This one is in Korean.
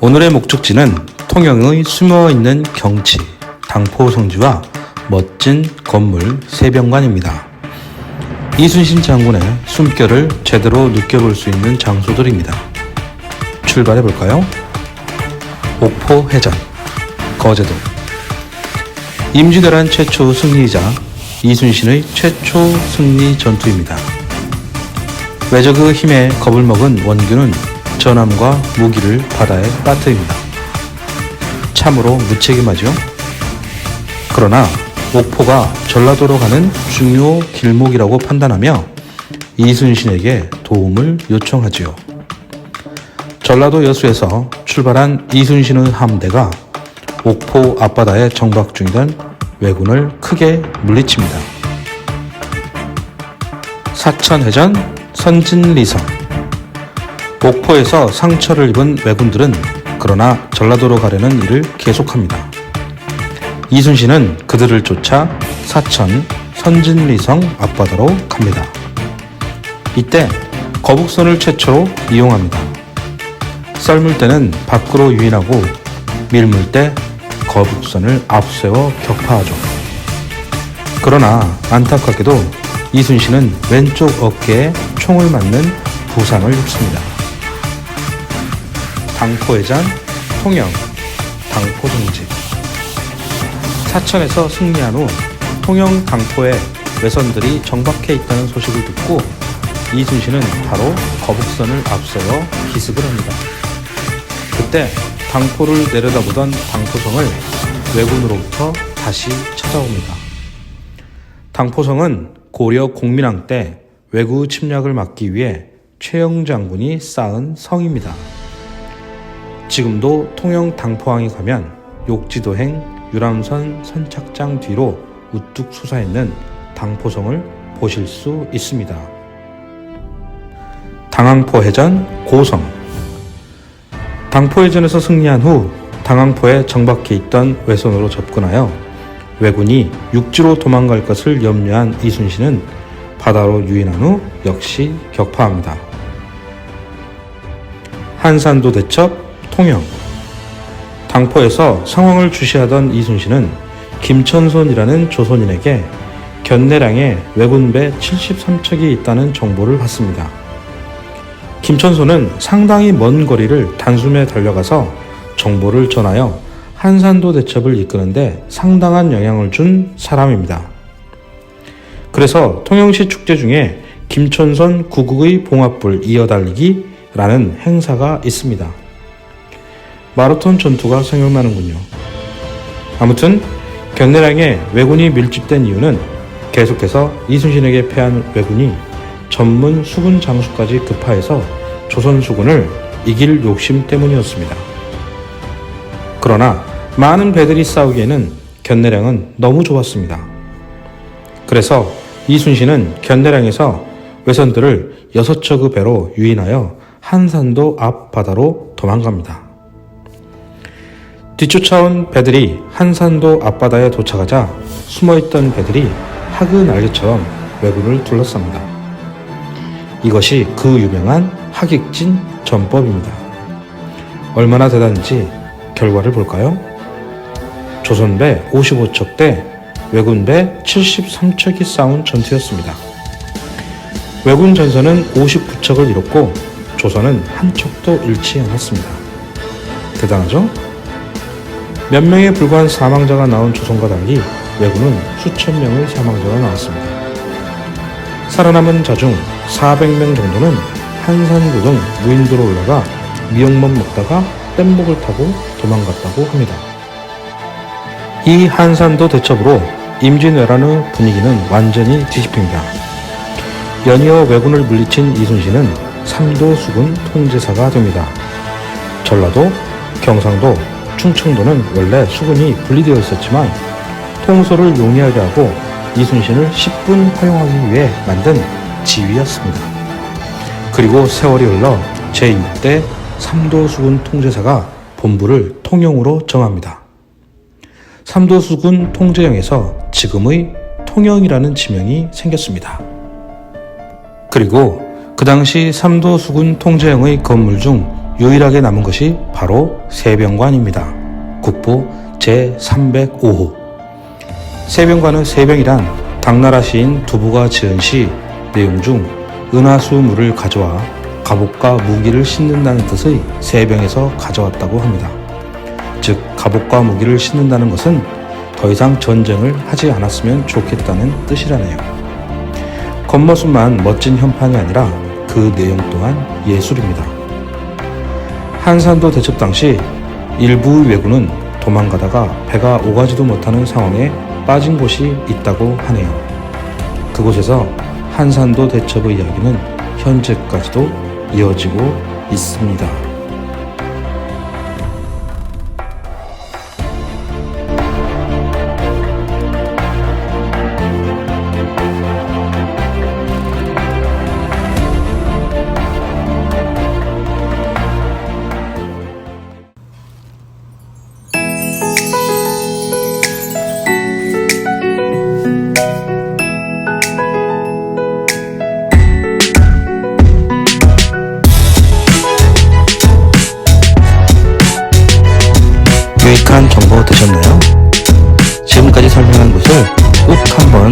오늘의 목적지는 통영의 숨어있는 경치, 당포 성지와 멋진 건물 세병관입니다. 이순신 장군의 숨결을 제대로 느껴볼 수 있는 장소들입니다. 출발해 볼까요? 옥포 해전, 거제도. 임진왜란 최초 승리이자 이순신의 최초 승리 전투입니다. 외적의 힘에 겁을 먹은 원균은 전함과 무기를 바다에 빠뜨립니다. 참으로 무책임하죠? 그러나 옥포가 전라도로 가는 중요 길목이라고 판단하며 이순신에게 도움을 요청하지요. 전라도 여수에서 출발한 이순신의 함대가 옥포 앞바다에 정박 중이던 왜군을 크게 물리칩니다. 사천해전 선진리성 옥포에서 상처를 입은 왜군들은 그러나 전라도로 가려는 일을 계속합니다. 이순신은 그들을 쫓아 사천 선진리성 앞바다로 갑니다. 이때 거북선을 최초로 이용합니다. 썰물 때는 밖으로 유인하고 밀물 때 거북선을 앞세워 격파하죠. 그러나 안타깝게도 이순신은 왼쪽 어깨에 총을 맞는 부상을 입습니다. 당포해전 통영 당포동지 사천에서 승리한 후 통영 당포에 외선들이 정박해 있다는 소식을 듣고 이순신은 바로 거북선을 앞세워 기습을 합니다. 그때 당포를 내려다보던 당포성을 왜군으로부터 다시 찾아옵니다. 당포성은 고려 공민왕 때 왜구 침략을 막기 위해 최영 장군이 쌓은 성입니다. 지금도 통영 당포항에 가면 욕지도행 유람선 선착장 뒤로 우뚝 솟아 있는 당포성을 보실 수 있습니다. 당항포 해전 고성 당포 해전에서 승리한 후 당항포에 정박해 있던 외선으로 접근하여 왜군이 육지로 도망갈 것을 염려한 이순신은 바다로 유인한 후 역시 격파합니다. 한산도 대첩 통영 당포에서 상황을 주시하던 이순신은 김천손이라는 조선인에게 견내량에 왜군배 73척이 있다는 정보를 받습니다. 김천손은 상당히 먼 거리를 단숨에 달려가서 정보를 전하여 한산도 대첩을 이끄는데 상당한 영향을 준 사람입니다. 그래서 통영시 축제 중에 김천선 구국의 봉합불 이어달리기라는 행사가 있습니다. 마라톤 전투가 생각나는군요. 아무튼 견내량에 왜군이 밀집된 이유는 계속해서 이순신에게 패한 왜군이 전문 수군 장수까지 급파해서 조선 수군을 이길 욕심 때문이었습니다. 그러나 많은 배들이 싸우기에는 견내량은 너무 좋았습니다. 그래서 이순신은 견내량에서 외선들을 여섯 척의 배로 유인하여 한산도 앞 바다로 도망갑니다. 뒤쫓아온 배들이 한산도 앞바다에 도착하자 숨어있던 배들이 하그 날개처럼 왜군을 둘러쌉니다. 이것이 그 유명한 하객진 전법입니다. 얼마나 대단한지 결과를 볼까요? 조선배 55척 대 왜군배 73척이 싸운 전투였습니다. 왜군 전선은 59척을 잃었고 조선은 한 척도 잃지 않았습니다. 대단하죠? 몇 명에 불과한 사망자가 나온 조선과 달리 왜군은 수천 명의 사망자가 나왔습니다. 살아남은 자 중 400명 정도는 한산도 등 무인도로 올라가 미역만 먹다가 뗏목을 타고 도망갔다고 합니다. 이 한산도 대첩으로 임진왜란의 분위기는 완전히 뒤집힙니다. 연이어 왜군을 물리친 이순신은 삼도 수군 통제사가 됩니다. 전라도, 경상도, 충청도는 원래 수군이 분리되어 있었지만 통솔을 용이하게 하고 이순신을 10분 허용하기 위해 만든 지위였습니다. 그리고 세월이 흘러 제6대 삼도수군 통제사가 본부를 통영으로 정합니다. 삼도수군 통제영에서 지금의 통영이라는 지명이 생겼습니다. 그리고 그 당시 삼도수군 통제영의 건물 중 유일하게 남은 것이 바로 세병관입니다. 국보 제305호. 세병관은 세병이란 당나라 시인 두부가 지은 시 내용 중 은하수 물을 가져와 갑옷과 무기를 싣는다는 뜻의 세병에서 가져왔다고 합니다. 즉 갑옷과 무기를 싣는다는 것은 더 이상 전쟁을 하지 않았으면 좋겠다는 뜻이라네요. 겉모습만 멋진 현판이 아니라 그 내용 또한 예술입니다. 한산도 대첩 당시 일부 왜군은 도망가다가 배가 오가지도 못하는 상황에 빠진 곳이 있다고 하네요. 그곳에서 한산도 대첩의 이야기는 현재까지도 이어지고 있습니다. 유익한 정보 되셨나요? 지금까지 설명한 곳을 꼭 한번